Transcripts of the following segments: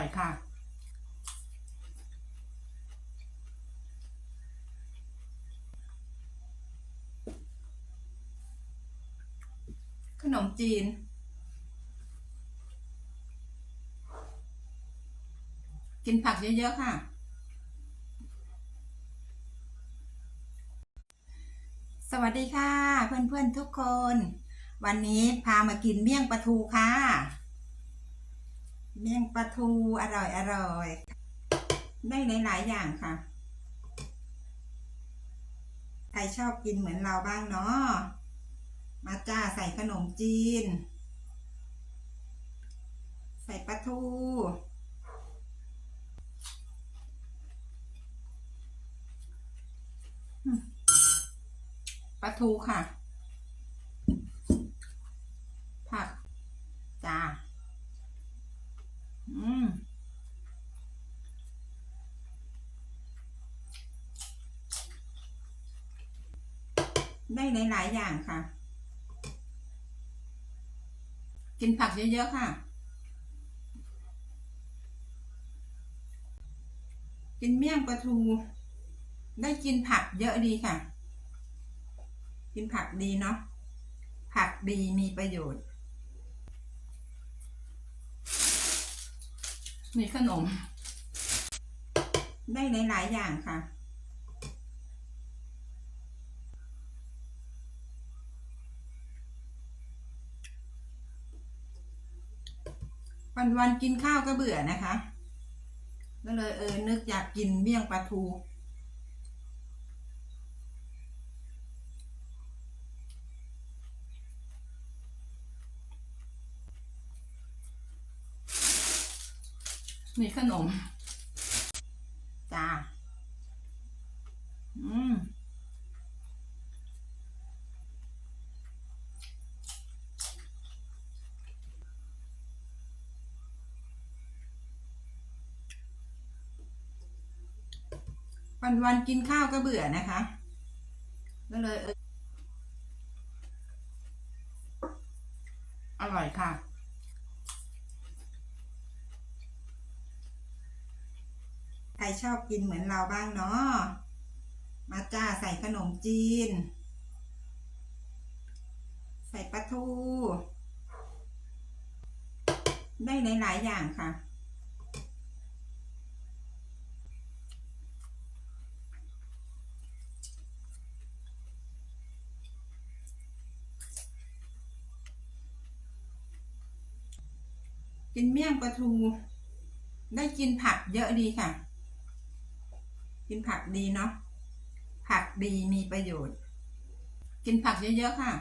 อยค่ะ ขนมจีน กินผักเยอะๆค่ะ สวัสดีค่ะ เพื่อนๆทุกคน วันนี้พามากินเมี่ยงปลาทูค่ะ เมี่ยงปลาทูอร่อยอร่อย ได้หลาย ๆ อย่างค่ะ ใครชอบกินเหมือนเราบ้างเนาะมาจ้าใส่ขนมจีน ใส่ปลาทูปลาทูค่ะายอย่างค่ะ กินผักเยอะๆค่ะ กินเมี่ยงปลาทู ได้กินผักเยอะดีค่ะ กินผักดีเนาะ ผักดีมีประโยชน์ มีขนม ได้หลายๆอย่างค่ะ วันวันกินข้าวก็เบื่อนะคะ ก็เลยเออนึกอยากกินเมี่ยงปลาทูมีขนม จ้า อืม วันวันกินข้าวก็เบื่อนะคะ ก็เลยเอออร่อยค่ะ ใครชอบกินเหมือนเราบ้างเนาะมาจ้าใส่ขนมจีน ใส่ปลาทู ได้หลาย ๆ อย่างค่ะ กินเมี่ยงปลาทู ได้กินผักเยอะดีค่ะ กินผักดีเนาะผักดีมีประโยชน์ กินผักเยอะๆค่ะ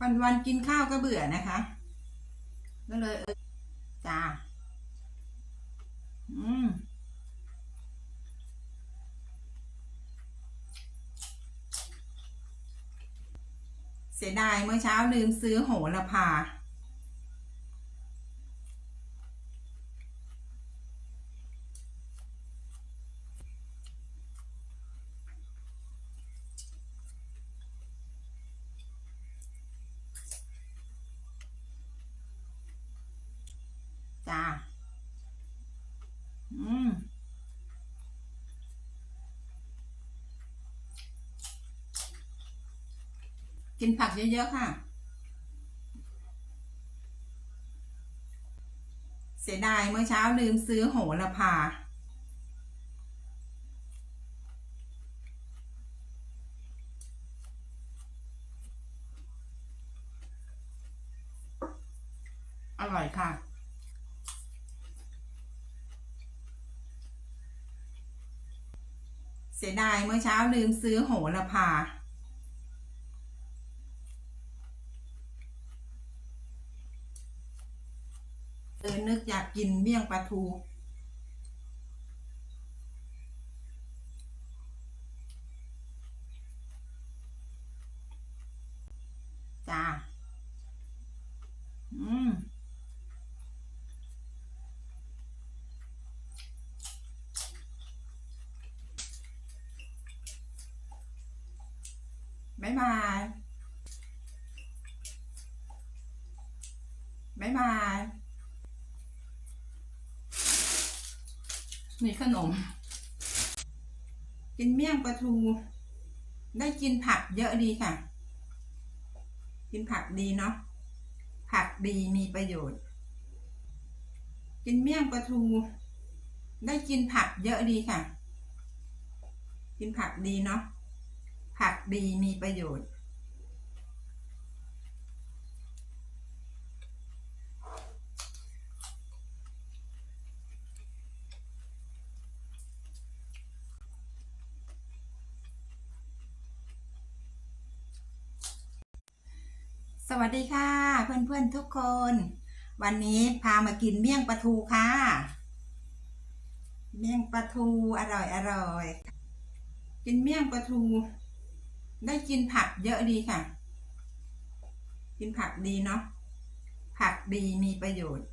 วันวันๆกินข้าวก็เบื่อนะคะก็เลยเออ สียดายเมื่อเช้าลืมซื้อโหระพา จ้า กินผักเยอะๆค่ะ เสียดายเมื่อเช้าลืมซื้อโหระพา อร่อยค่ะเสียดายเมื่อเช้าลืมซื้อโหระพา เออ นึกอยากกินเมี่ยงปลาทู จ้า อืมบ๊ายบาย บ๊ายบาย นี่ขนม กินเมี่ยงปลาทู ได้กินผักเยอะดีค่ะ กินผักดีเนาะผักดีมีประโยชน์ กินเมี่ยงปลาทู ได้กินผักเยอะดีค่ะ กินผักดีเนาะผักดีมีประโยชน์ วัสดีค่ะ เพื่อนๆทุกคน วันนี้พามากินเมี่ยงปลาทูค่ะ เมี่ยงปลาทูอร่อยอร่อยกินเมี่ยงปลาทู ได้กินผักเยอะดีค่ะ กินผักดีเนาะผักดีมีประโยชน์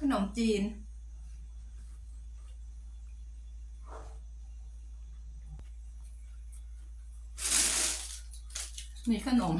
ขนมจีน มีขนม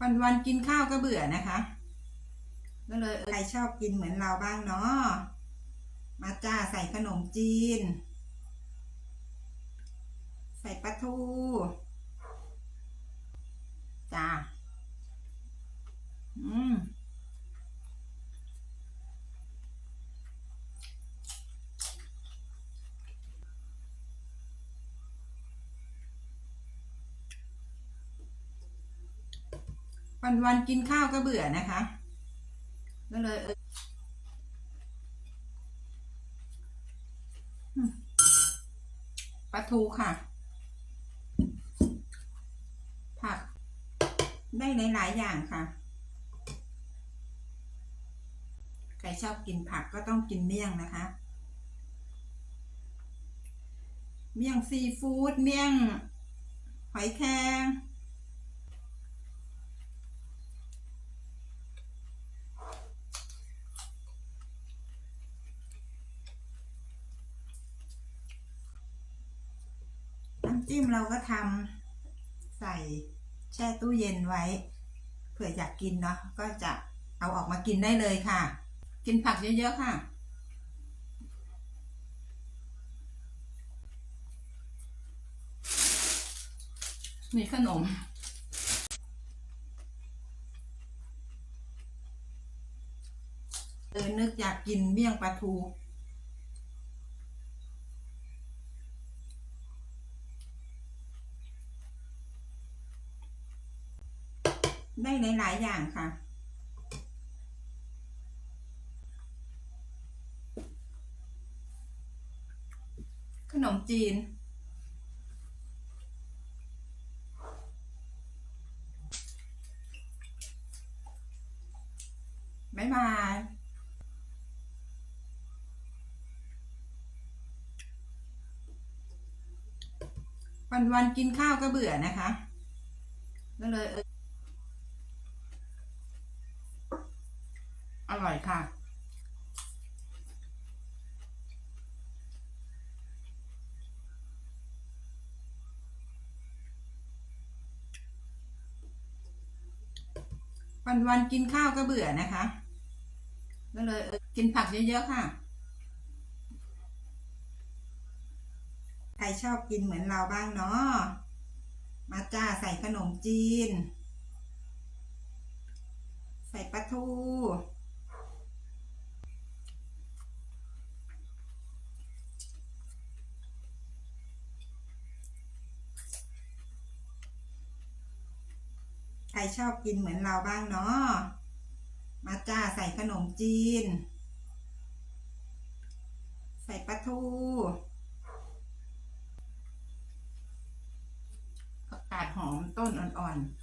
วันวันกินข้าวก็เบื่อนะคะ ก็เลยใครชอบกินเหมือนเราบ้างเนาะมาจ้าใส่ขนมจีน ใส่ปลาทู จ้า อืม วันวันกินข้าวก็เบื่อนะคะ ก็เลยเออปลาทูค่ะ ผัก ได้หลาย ๆ อย่างค่ะ ใครชอบกินผักก็ต้องกินเมี่ยงนะคะ เมี่ยงซีฟู้ด เมี่ยงหอยแครงำจิ้มเราก็ทำใส่แช่ตู้เย็นไว้ เผื่ออยากกินเนาะก็จะเอาออกมากินได้เลยค่ะ กินผักเยอะๆค่ะ มีขนม เออนึกอยากกินเมี่ยงปลาทู ได้หลาย ๆ อย่างค่ะ ขนมจีน บ๊ายบายวันวันกินข้าวก็เบื่อนะคะ ก็เลยเออ ค่ะ วันวันกินข้าวก็เบื่อนะคะ ก็เลยกินผักเยอะๆค่ะ ใครชอบกินเหมือนเราบ้างเนาะมาจ้าใส่ขนมจีน ใส่ปลาทู รชอบกินเหมือนเราบ้างเนาะมาจ้าใส่ขนมจีน ใส่ปลาทูผักกาดหอมต้นอ่อนๆ